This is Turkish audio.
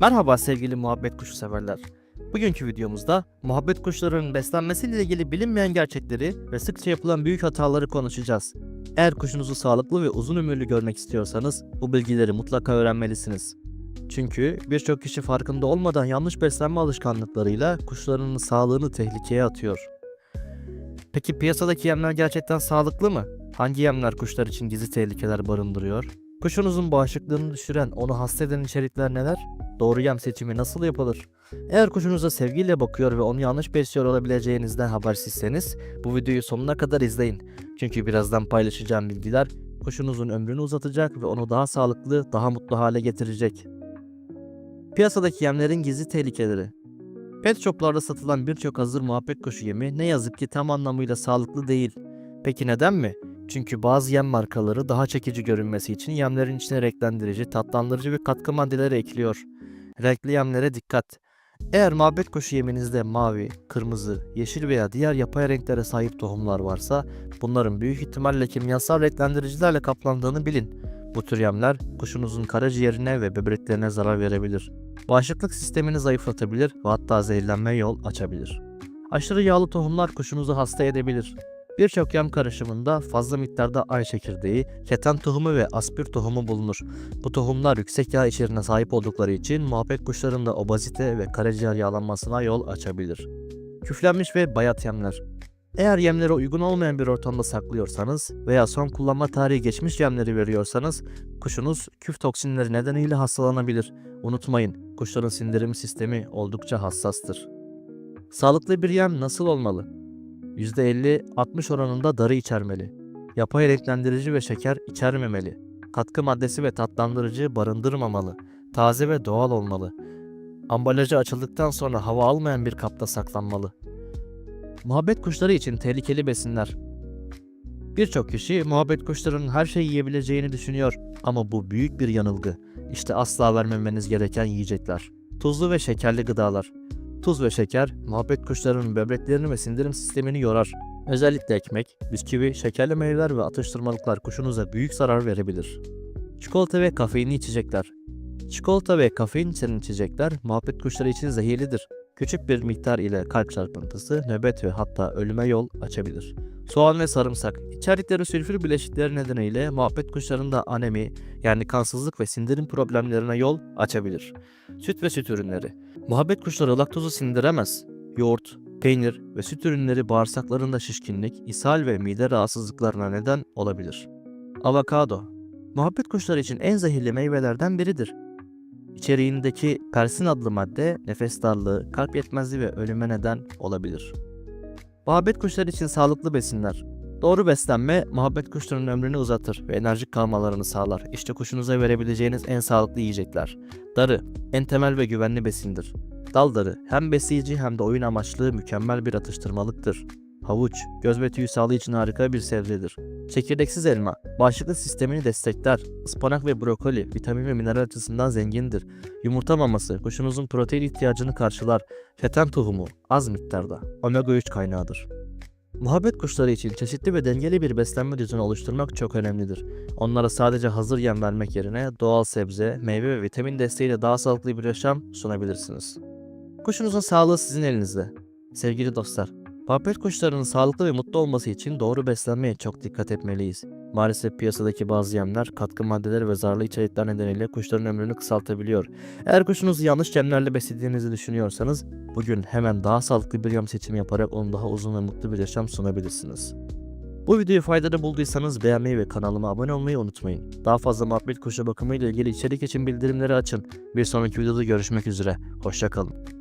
Merhaba sevgili muhabbet kuşu severler. Bugünkü videomuzda muhabbet kuşlarının beslenmesiyle ilgili bilinmeyen gerçekleri ve sıkça yapılan büyük hataları konuşacağız. Eğer kuşunuzu sağlıklı ve uzun ömürlü görmek istiyorsanız bu bilgileri mutlaka öğrenmelisiniz. Çünkü birçok kişi farkında olmadan yanlış beslenme alışkanlıklarıyla kuşlarının sağlığını tehlikeye atıyor. Peki piyasadaki yemler gerçekten sağlıklı mı? Hangi yemler kuşlar için gizli tehlikeler barındırıyor? Kuşunuzun bağışıklığını düşüren, onu hasta eden içerikler neler? Doğru yem seçimi nasıl yapılır? Eğer kuşunuza sevgiyle bakıyor ve onu yanlış besliyor olabileceğinizden habersizseniz bu videoyu sonuna kadar izleyin. Çünkü birazdan paylaşacağım bilgiler kuşunuzun ömrünü uzatacak ve onu daha sağlıklı, daha mutlu hale getirecek. Piyasadaki yemlerin gizli tehlikeleri Pet shoplarda satılan birçok hazır muhabbet kuşu yemi ne yazık ki tam anlamıyla sağlıklı değil. Peki neden mi? Çünkü bazı yem markaları daha çekici görünmesi için yemlerin içine renklendirici, tatlandırıcı ve katkı maddeleri ekliyor. Renkli yemlere dikkat. Eğer muhabbet kuşu yeminizde mavi, kırmızı, yeşil veya diğer yapay renklere sahip tohumlar varsa bunların büyük ihtimalle kimyasal renklendiricilerle kaplandığını bilin. Bu tür yemler kuşunuzun karaciğerine ve böbreklerine zarar verebilir. Bağışıklık sistemini zayıflatabilir ve hatta zehirlenme yol açabilir. Aşırı yağlı tohumlar kuşunuzu hasta edebilir. Birçok yem karışımında fazla miktarda ay çekirdeği, keten tohumu ve aspir tohumu bulunur. Bu tohumlar yüksek yağ içeriğine sahip oldukları için muhabbet kuşlarında obezite ve karaciğer yağlanmasına yol açabilir. Küflenmiş ve bayat yemler. Eğer yemlere uygun olmayan bir ortamda saklıyorsanız veya son kullanma tarihi geçmiş yemleri veriyorsanız kuşunuz küf toksinleri nedeniyle hastalanabilir. Unutmayın, kuşların sindirim sistemi oldukça hassastır. Sağlıklı bir yem nasıl olmalı? %50-60 oranında darı içermeli. Yapay renklendirici ve şeker içermemeli. Katkı maddesi ve tatlandırıcı barındırmamalı. Taze ve doğal olmalı. Ambalajı açıldıktan sonra hava almayan bir kapta saklanmalı. Muhabbet kuşları için tehlikeli besinler. Birçok kişi muhabbet kuşlarının her şeyi yiyebileceğini düşünüyor ama bu büyük bir yanılgı. İşte asla vermemeniz gereken yiyecekler. Tuzlu ve şekerli gıdalar. Tuz ve şeker muhabbet kuşlarının böbreklerini ve sindirim sistemini yorar. Özellikle ekmek, bisküvi, şekerli meyveler ve atıştırmalıklar kuşunuza büyük zarar verebilir. Çikolata ve kafeinli içecekler. Çikolata ve kafein içeren içecekler muhabbet kuşları için zehirlidir. Küçük bir miktar ile kalp çarpıntısı, nöbet ve hatta ölüme yol açabilir. Soğan ve sarımsak. İçerdikleri sülfür bileşikleri nedeniyle muhabbet kuşlarında anemi yani kansızlık ve sindirim problemlerine yol açabilir. Süt ve süt ürünleri. Muhabbet kuşları laktozu sindiremez. Yoğurt, peynir ve süt ürünleri bağırsaklarında şişkinlik, ishal ve mide rahatsızlıklarına neden olabilir. Avokado. Muhabbet kuşları için en zehirli meyvelerden biridir. İçeriğindeki persin adlı madde nefes darlığı, kalp yetmezliği ve ölüme neden olabilir. Muhabbet kuşları için sağlıklı besinler. Doğru beslenme muhabbet kuşlarının ömrünü uzatır ve enerjik kalmalarını sağlar. İşte kuşunuza verebileceğiniz en sağlıklı yiyecekler. Darı, en temel ve güvenli besindir. Dal darı, hem besleyici hem de oyun amaçlı mükemmel bir atıştırmalıktır. Havuç, göz ve tüy sağlığı için harika bir sebzedir. Çekirdeksiz elma, bağışıklık sistemini destekler. Ispanak ve brokoli, vitamin ve mineral açısından zengindir. Yumurta maması, kuşunuzun protein ihtiyacını karşılar. Keten tohumu, az miktarda. Omega 3 kaynağıdır. Muhabbet kuşları için çeşitli ve dengeli bir beslenme düzeni oluşturmak çok önemlidir. Onlara sadece hazır yem vermek yerine doğal sebze, meyve ve vitamin desteğiyle daha sağlıklı bir yaşam sunabilirsiniz. Kuşunuzun sağlığı sizin elinizde. Sevgili dostlar, muhabbet kuşlarının sağlıklı ve mutlu olması için doğru beslenmeye çok dikkat etmeliyiz. Maalesef piyasadaki bazı yemler, katkı maddeleri ve zararlı içerikler nedeniyle kuşların ömrünü kısaltabiliyor. Eğer kuşunuzu yanlış yemlerle beslediğinizi düşünüyorsanız, bugün hemen daha sağlıklı bir yem seçimi yaparak onu daha uzun ve mutlu bir yaşam sunabilirsiniz. Bu videoyu faydalı bulduysanız beğenmeyi ve kanalıma abone olmayı unutmayın. Daha fazla muhabbet kuşu bakımı ile ilgili içerik için bildirimleri açın. Bir sonraki videoda görüşmek üzere. Hoşçakalın.